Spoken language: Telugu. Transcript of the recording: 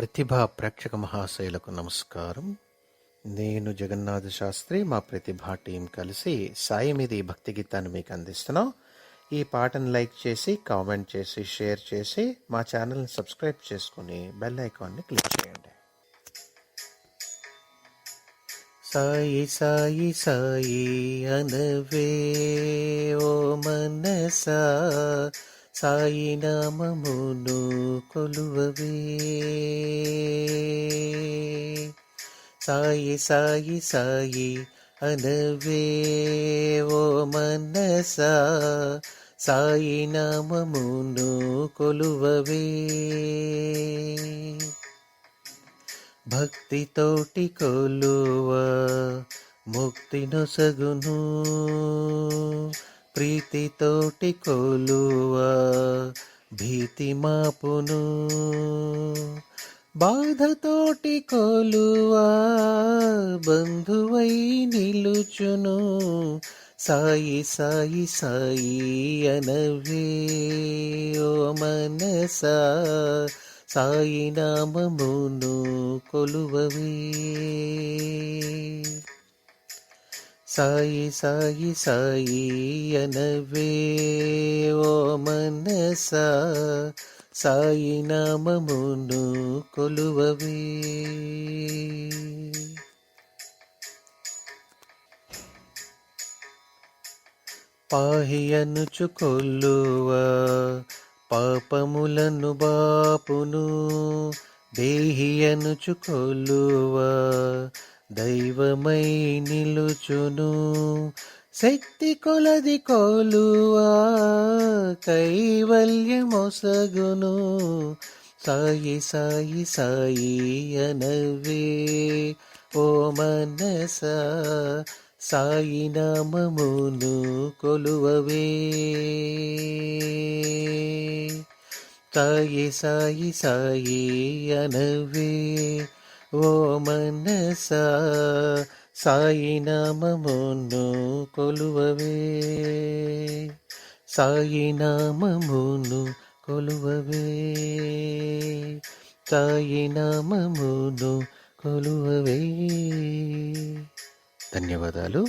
ప్రతిభా ప్రేక్షక మహాశయులకు నమస్కారం. నేను జగన్నాథ శాస్త్రి మా ప్రతిభా టీం కలిసి సాయి మీద ఈ భక్తి గీతాన్ని మీకు అందిస్తున్నాం. ఈ పాటను లైక్ చేసి కామెంట్ చేసి షేర్ చేసి మా ఛానల్ని సబ్స్క్రైబ్ చేసుకుని బెల్ ఐకాన్ని క్లిక్ చేయండి. సాయి సాయి సాయి అనవే ఓ మనసా సాయి నామమును కొలువవే. సాయి సాయి సాయి అనవే. ఓ మనసా సాయి నామమును కొలువవే. భక్తితోటి కొలువ ముక్తి నొసగును ప్రీతితోటి కొలువా భీతి మాపును. బాధతోటి కొలువా బంధువై నిలుచును. సాయి సాయి సాయి అనవే ఓ మనసా సాయి నామమును కొలువవే. సాయి సాయి సాయి అనవే ఓ మనసా. సాయి నామమును కొలువవే. పాహి అనుచు పాపములను బాపును. దేహి అనుచు దైవమై నిలుచును. శక్తి కొలది కొలువా కైవల్యమొసగును. సాయి సాయి సాయి అనవే ఓ మనస సాయి నామమును కొలువవే. సాయి సాయి సాయి అనవే ఓ మనసా సాయి నామమును కొలువవే. సాయి నామమును కొలువవే. సాయి నామమును కొలువవే. ధన్యవాదాలు.